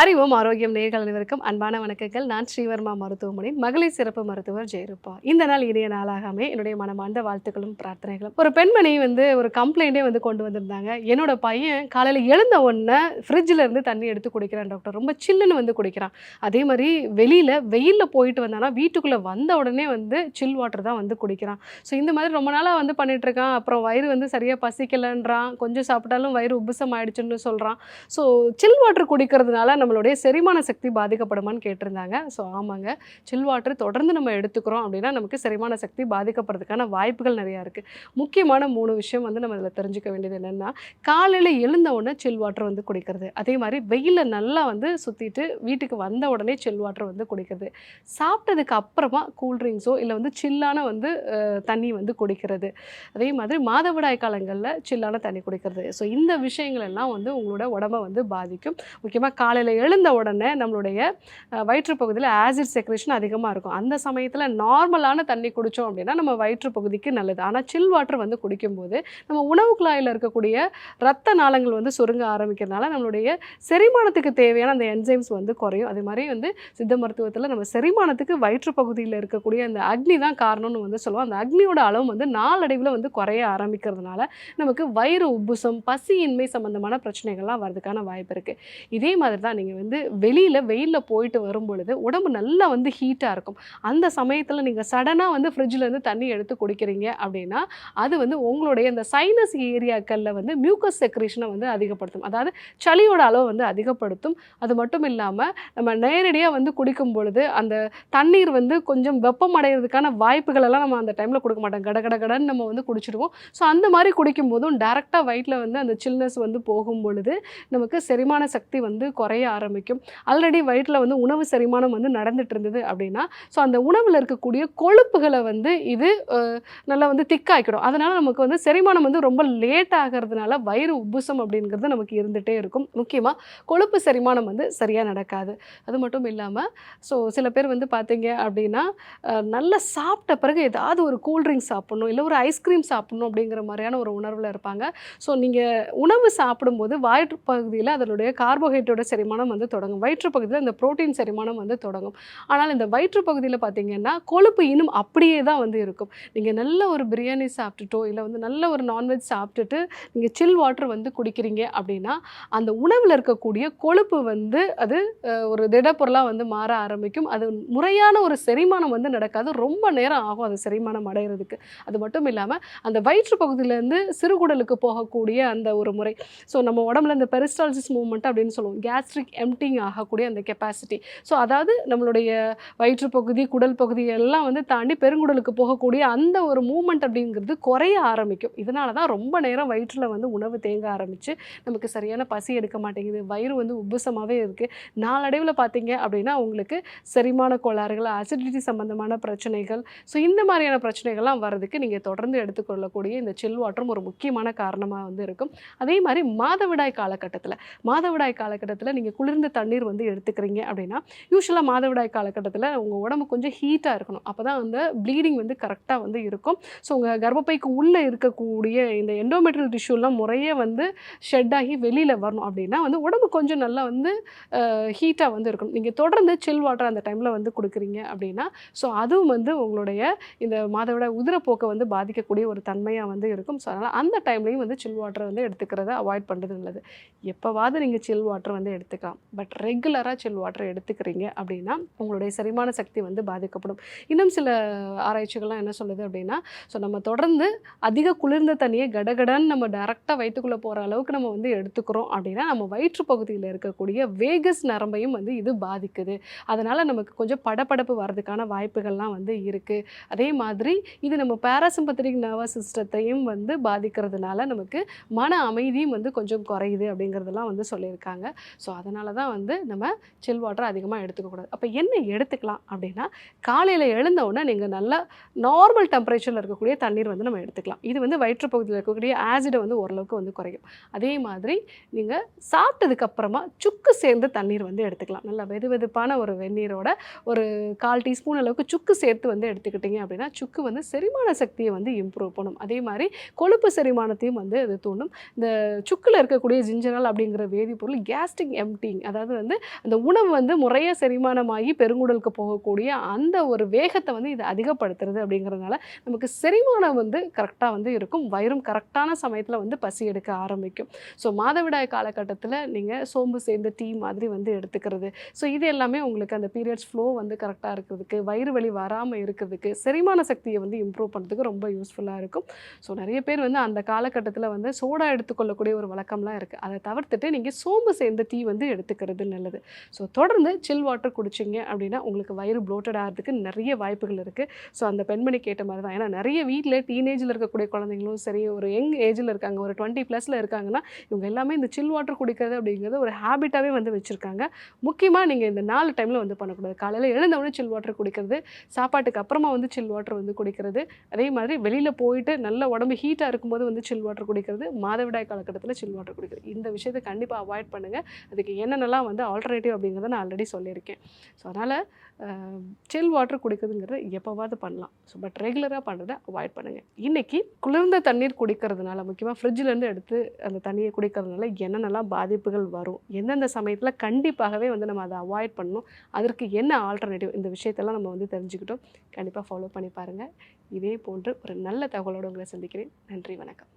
அறிவும் ஆரோக்கியம் நேர்கள் அனைவருக்கும் அன்பான வணக்கங்கள். நான் ஸ்ரீவர்மா மருத்துவமனை மகளிர் சிறப்பு மருத்துவர் ஜெயரூபா. இந்த நாள் இனிய நாளாகாமே என்னுடைய மனமார்ந்த வாழ்த்துக்களும் பிரார்த்தனைகளும். ஒரு பெண்மணி வந்து ஒரு கம்ப்ளைண்டே வந்து கொண்டு வந்திருந்தாங்க. என்னோட பையன் காலையில் எழுந்த உடனே ஃப்ரிட்ஜில் இருந்து தண்ணி எடுத்து குடிக்கிறான் டாக்டர் ரொம்ப சில்லுன்னு வந்து குடிக்கிறான். அதே மாதிரி வெளியில் வெயிலில் போயிட்டு வந்தானா வீட்டுக்குள்ளே வந்த உடனே வந்து சில் வாட்டர் தான் வந்து குடிக்கிறான். ஸோ இந்த மாதிரி ரொம்ப நாளாக வந்து பண்ணிகிட்ருக்கான் அப்புறம் வயிறு வந்து சரியாக பசிக்கலைன்றான். கொஞ்சம் சாப்பிட்டாலும் வயிறு உப்புசம் ஆயிடுச்சுன்னு சொல்கிறான் ஸோ சில் வாட்டர் குடிக்கிறதுனால நம்ம நம்மளுடைய செரிமான சக்தி பாதிக்கப்படுமான்னு கேட்டிருந்தாங்க. ஸோ ஆமாங்க. சில் வாட்டர் தொடர்ந்து நம்ம எடுத்துக்கிறோம் அப்படின்னா நமக்கு செரிமான சக்தி பாதிக்கப்படுறதுக்கான வாய்ப்புகள் நிறையா இருக்குது முக்கியமான மூணு விஷயம் வந்து நம்ம இதில் தெரிஞ்சுக்க வேண்டியது என்னென்னா காலையில் எழுந்த உடனே சில் வாட்டர் வந்து குடிக்கிறது. அதே மாதிரி வெயிலில் நல்லா வந்து சுற்றிட்டு வீட்டுக்கு வந்த உடனே சில் வாட்டர் வந்து குடிக்கிறது. சாப்பிட்டதுக்கு அப்புறமா கூல்ட்ரிங்க்ஸோ இல்லை வந்து சில்லான வந்து தண்ணி வந்து குடிக்கிறது. அதே மாதிரி மாதவிடாய் காலங்களில் சில்லான தண்ணி குடிக்கிறது. ஸோ இந்த விஷயங்கள் எல்லாம் வந்து உங்களோட உடம்ப வந்து பாதிக்கும். முக்கியமாக காலையில் எழுந்த உடனே நம்மளுடைய வயிற்றுப்பகுதியில் ஆசிட் செக்ரேஷன் அதிகமாக இருக்கும். அந்த சமயத்தில் நார்மலான தண்ணி குடித்தோம் அப்படின்னா நம்ம வயிற்றுப்பகுதிக்கு நல்லது. ஆனால் சில் வாட்டர் வந்து குடிக்கும்போது நம்ம உணவு குழாயில் இருக்கக்கூடிய ரத்த நாளங்கள் வந்து சுருங்க ஆரம்பிக்கிறதுனால நம்மளுடைய செரிமானத்துக்கு தேவையான அந்த என்சைம்ஸ் வந்து குறையும். அதே மாதிரி வந்து சித்த மருத்துவத்தில் நம்ம செரிமானத்துக்கு வயிற்றுப்பகுதியில் இருக்கக்கூடிய அந்த அக்னி தான் காரணம்னு வந்து சொல்லுவோம். அந்த அக்னியோட அளவு வந்து நாளடைவில் வந்து குறைய ஆரம்பிக்கிறதுனால நமக்கு வயிறு உப்புசம் பசியின்மை சம்மந்தமான பிரச்சனைகள்லாம் வரதுக்கான வாய்ப்பு இருக்குது இதே மாதிரி தான் நீங்கள் வந்து வெளியில் வெயிலில் போயிட்டு வரும் பொழுது உடம்பு நல்லா வந்து ஹீட்டாக இருக்கும். அந்த சமயத்தில் நீங்கள் சடனாக வந்து ஃப்ரிட்ஜிலேருந்து தண்ணி எடுத்து குடிக்கிறீங்க அப்படின்னா அது வந்து உங்களுடைய அந்த சைனஸ் ஏரியாக்களில் வந்து மியூக்கஸ் செக்ரேஷனை வந்து அதிகப்படுத்தும். அதாவது சளியோட அளவு வந்து அதிகப்படுத்தும். அது மட்டும் இல்லாமல் நம்ம நேரடியாக வந்து குடிக்கும் பொழுது அந்த தண்ணீர் வந்து கொஞ்சம் வெப்பம் அடைகிறதுக்கான வாய்ப்புகளெல்லாம் நம்ம அந்த டைமில் கொடுக்க மாட்டோம். கட கட கடன்னு நம்ம வந்து குடிச்சிடுவோம். ஸோ அந்த மாதிரி குடிக்கும் போதும் டேரெக்டாக வயிற்றில் வந்து அந்த சில்னஸ் வந்து போகும் பொழுது நமக்கு செரிமான சக்தி வந்து குறைய ஆரம்பிக்கும். ஆல்ரெடி வயிற்றில் வந்து உணவு செரிமானம் வந்து நடந்துட்டு இருந்தது அப்படின்னா ஸோ அந்த உணவில் இருக்கக்கூடிய கொழுப்புகளை வந்து இது நல்லா வந்து திக்காய்க்கிடும். அதனால் நமக்கு வந்து செரிமானம் வந்து ரொம்ப லேட் ஆகிறதுனால வயிறு உப்புசம் அப்படிங்கிறது நமக்கு இருந்துகிட்டே இருக்கும். முக்கியமாக கொழுப்பு செரிமானம் வந்து சரியாக நடக்காது. அது மட்டும் இல்லாமல் ஸோ சில பேர் வந்து பார்த்தீங்க அப்படின்னா நல்லா சாப்பிட்ட பிறகு ஏதாவது ஒரு கூல்ட்ரிங்க் சாப்பிட்ணும் இல்லை ஒரு ஐஸ்கிரீம் சாப்பிட்ணும் அப்படிங்கிற மாதிரியான ஒரு உணர்வில் இருப்பாங்க. ஸோ நீங்கள் உணவு சாப்பிடும்போது வயிற்று பகுதியில் அதனுடைய கார்போஹைட்ரேட்டோட செரிமானம் வந்து தொடங்கும். வயிற்று பகுதியில் இந்த ப்ரோட்டீன் செரிமானம் வந்து தொடங்கும். ஆனால் இந்த வயிற்று பகுதியில் பார்த்தீங்கன்னா கொழுப்பு இன்னும் அப்படியே தான் வந்து இருக்கும். நீங்கள் நல்ல ஒரு பிரியாணி சாப்பிட்டுட்டோ இல்லை வந்து நல்ல ஒரு நான்வெஜ் சாப்பிட்டுட்டு நீங்கள் சில் வாட்டர் வந்து குடிக்கிறீங்க அப்படின்னா அந்த உணவில் இருக்கக்கூடிய கொழுப்பு வந்து அது ஒரு திடப்பொருளாக வந்து மாற ஆரம்பிக்கும். அது முறையான ஒரு செரிமானம் வந்து நடக்காது. ரொம்ப நேரம் ஆகும் அது செரிமானம் அடைகிறதுக்கு அது மட்டும் இல்லாமல் அந்த வயிற்று பகுதியிலேருந்து சிறுகுடலுக்கு போகக்கூடிய அந்த ஒரு முறை. ஸோ நம்ம உடம்புல இந்த பெரிஸ்டால்சிஸ் மூவ்மெண்ட் அப்படின்னு சொல்லுவோம். கேஸ்ட்ரிக் எம்டிங் ஆகக்கூடிய அந்த கெப்பாசிட்டி ஸோ அதாவது நம்மளுடைய வயிற்று பகுதி குடல் பகுதி எல்லாம் வந்து தாண்டி பெருங்குடலுக்கு போகக்கூடிய அந்த ஒரு மூமெண்ட் அப்படிங்கிறது குறைய ஆரம்பிக்கும். இதனால தான் ரொம்ப நேரம் வயிற்றில் வந்து உணவு தேங்க ஆரம்பித்து நமக்கு சரியான பசி எடுக்க மாட்டேங்குது வயிறு வந்து உப்புசமாகவே இருக்குது நாளடைவில் பார்த்தீங்க அப்படின்னா உங்களுக்கு செரிமான கோளாறுகள் அசிடிட்டி சம்மந்தமான பிரச்சனைகள் ஸோ இந்த மாதிரியான பிரச்சனைகள்லாம் வர்றதுக்கு நீங்கள் தொடர்ந்து எடுத்துக்கொள்ளக்கூடிய இந்த சில் வாட்டரும் ஒரு முக்கியமான காரணமாக வந்து இருக்கும். அதே மாதிரி மாதவிடாய் காலகட்டத்தில் மாதவிடாய் காலகட்டத்தில் நீங்கள் குளிர்ந்த தண்ணீர் வந்து எடுத்துக்கிறீங்க அப்படின்னா யூஸ்வலாக மாதவிடாய் காலகட்டத்தில் உங்கள் உடம்பு கொஞ்சம் ஹீட்டாக இருக்கணும். அப்போ தான் அந்த ப்ளீடிங் வந்து கரெக்டாக வந்து இருக்கும். ஸோ உங்கள் கர்ப்பப்பைக்கு உள்ளே இருக்கக்கூடிய இந்த எண்டோமெட்ரியல் டிஷ்யூலாம் முறையே வந்து ஷெட் ஆகி வெளியில் வரணும் அப்படின்னா வந்து உடம்பு கொஞ்சம் நல்லா வந்து ஹீட்டாக வந்து இருக்கணும். நீங்கள் தொடர்ந்து சில் வாட்டர் அந்த டைமில் வந்து கொடுக்குறீங்க அப்படின்னா ஸோ அதுவும் வந்து உங்களுடைய இந்த மாதவிடாய் உதிரப்போக்கை வந்து பாதிக்கக்கூடிய ஒரு தன்மையாக வந்து இருக்கும். ஸோ அதனால் அந்த டைம்லையும் வந்து சில் வாட்டர் வந்து எடுத்துக்கிறத அவாய்ட் பண்ணுறது நல்லது. எப்போவாவது நீங்கள் சில் வாட்டர் வந்து எடுத்துக்கலாம் பட் ரெகுலராக சில் வாட்டர் எடுத்துக்கிறீங்க அப்படின்னா உங்களுடைய செரிமான சக்தி வந்து பாதிக்கப்படும். இன்னும் சில ஆராய்ச்சிகள்லாம் என்ன சொல்லுது அப்படின்னா ஸோ நம்ம தொடர்ந்து அதிக குளிர்ந்த தண்ணியை கடகடன்னு நம்ம டேரெக்டாக வயிற்றுக்குள்ளே போகிற அளவுக்கு நம்ம வந்து எடுத்துக்கிறோம் அப்படின்னா நம்ம வயிற்று பகுதியில் இருக்கக்கூடிய வேகஸ் நரம்பையும் வந்து இது பாதிக்குது. அதனால் நமக்கு கொஞ்சம் படபடப்பு வர்றதுக்கான வாய்ப்புகள்லாம் வந்து இருக்குது அதே மாதிரி இது நம்ம பேராசிம்பத்திக் நர்வஸ் சிஸ்டத்தையும் வந்து பாதிக்கிறதுனால நமக்கு மன அமைதியும் வந்து கொஞ்சம் குறையுது அப்படிங்கிறதெல்லாம் வந்து சொல்லியிருக்காங்க. ஸோ அதனால் அதனால தான் வந்து நம்ம சில் வாட்டர் அதிகமாக எடுத்துக்கக்கூடாது அப்போ என்ன எடுத்துக்கலாம் அப்படின்னா காலையில் எழுந்த உடனே நீங்கள் நல்லா நார்மல் டெம்பரேச்சரில் இருக்கக்கூடிய தண்ணீர் வந்து நம்ம எடுத்துக்கலாம். இது வந்து வயிற்றுப்பகுதியில் இருக்கக்கூடிய ஆசிடை வந்து ஓரளவுக்கு வந்து குறையும். அதே மாதிரி நீங்கள் சாப்பிட்டதுக்கப்புறமா சுக்கு சேர்ந்து தண்ணீர் வந்து எடுத்துக்கலாம். நல்லா வெது வெதுப்பான ஒரு வெந்நீரோட ஒரு கால் டீஸ்பூன் அளவுக்கு சுக்கு சேர்த்து வந்து எடுத்துக்கிட்டீங்க அப்படின்னா சுக்கு வந்து செரிமான சக்தியை வந்து இம்ப்ரூவ் பண்ணும். அதே மாதிரி கொழுப்பு செரிமானத்தையும் வந்து அது தூண்டும். இந்த சுக்கில் இருக்கக்கூடிய ஜிஞ்சரால் அப்படிங்கிற வேதிப்பொருள் கேஸ்ட்ரிக் எம்டி ஈட்டிங் அதாவது வந்து அந்த உணவு வந்து முறையாக செரிமானமாகி பெருங்குடலுக்கு போகக்கூடிய அந்த ஒரு வேகத்தை வந்து இது அதிகப்படுத்துறது அப்படிங்கிறதுனால நமக்கு செரிமானம் வந்து கரெக்டாக வந்து இருக்கும். வயிறும் கரெக்டான சமயத்தில் வந்து பசி எடுக்க ஆரம்பிக்கும். ஸோ மாதவிடாய் காலகட்டத்தில் நீங்கள் சோம்பு சேர்ந்த டீ மாதிரி வந்து எடுத்துக்கிறது. ஸோ இது எல்லாமே உங்களுக்கு அந்த பீரியட்ஸ் ஃப்ளோ வந்து கரெக்டாக இருக்கிறதுக்கு வயிறு வலி வராமல் இருக்கிறதுக்கு செரிமான சக்தியை வந்து இம்ப்ரூவ் பண்ணுறதுக்கு ரொம்ப யூஸ்ஃபுல்லாக இருக்கும். ஸோ நிறைய பேர் வந்து அந்த காலகட்டத்தில் வந்து சோடா எடுத்துக்கொள்ளக்கூடிய ஒரு வழக்கம்லாம் இருக்குது அதை தவிர்த்துட்டு நீங்கள் சோம்பு சேர்ந்த டீ வந்து எடுத்துக்கிறது நல்லது. ஸோ தொடர்ந்து சில் வாட்டர் குடிச்சிங்க அப்படின்னா உங்களுக்கு வயிறு ப்ளோட்டட் ஆகிறதுக்கு நிறைய வாய்ப்புகள் இருக்குது ஸோ அந்த பெண்மணி கேட்ட மாதிரி தான். ஏன்னா நிறைய வீட்டில் டீனேஜில் இருக்கக்கூடிய குழந்தைங்களும் சரி ஒரு யங் ஏஜில் இருக்காங்க ஒரு டுவெண்ட்டி ப்ளஸில் இருக்காங்கன்னா இவங்க எல்லாமே இந்த சில் வாட்டர் குடிக்கிறது அப்படிங்கிறது ஒரு ஹேபிட்டாகவே வந்து வச்சுருக்காங்க. முக்கியமாக நீங்கள் இந்த நாலு டைமில் வந்து பண்ணக்கூடாது. காலையில் எழுந்தவுடனே சில் வாட்டர் குடிக்கிறது சாப்பாட்டுக்கு அப்புறமா வந்து சில் வாட்டர் வந்து குடிக்கிறது அதே மாதிரி வெளியில் போயிட்டு நல்ல உடம்பு ஹீட்டாக இருக்கும்போது வந்து சில் வாட்டர் குடிக்கிறது மாதவிடாய் காலகட்டத்தில் சில் வாட்டர் குடிக்கிறது. இந்த விஷயத்தை கண்டிப்பாக அவாய்ட் பண்ணுங்கள் அதுக்கு என்னென்னலாம் வந்து ஆல்டர்னேட்டிவ் அப்படிங்கிறத நான் ஆல்ரெடி சொல்லியிருக்கேன். ஸோ அதனால் சில் வாட்டர் குடிக்கிறதுங்கிறத எப்போவாவது பண்ணலாம். ஸோ பட் ரெகுலராக பண்ணுறதை அவாய்ட் பண்ணுங்கள் இன்றைக்கி குளிர்ந்த தண்ணீர் குடிக்கிறதுனால முக்கியமாக ஃப்ரிட்ஜிலேருந்து எடுத்து அந்த தண்ணியை குடிக்கிறதுனால என்னென்னலாம் பாதிப்புகள் வரும் எந்தெந்த சமயத்தில் கண்டிப்பாகவே வந்து நம்ம அதை அவாய்ட் பண்ணணும் அதற்கு என்ன ஆல்டர்னேட்டிவ் இந்த விஷயத்தெல்லாம் நம்ம வந்து தெரிஞ்சுக்கிட்டோம். கண்டிப்பாக ஃபாலோ பண்ணி பாருங்கள் இதே போன்று ஒரு நல்ல தகவலோடு உங்களை சந்திக்கிறேன். நன்றி வணக்கம்.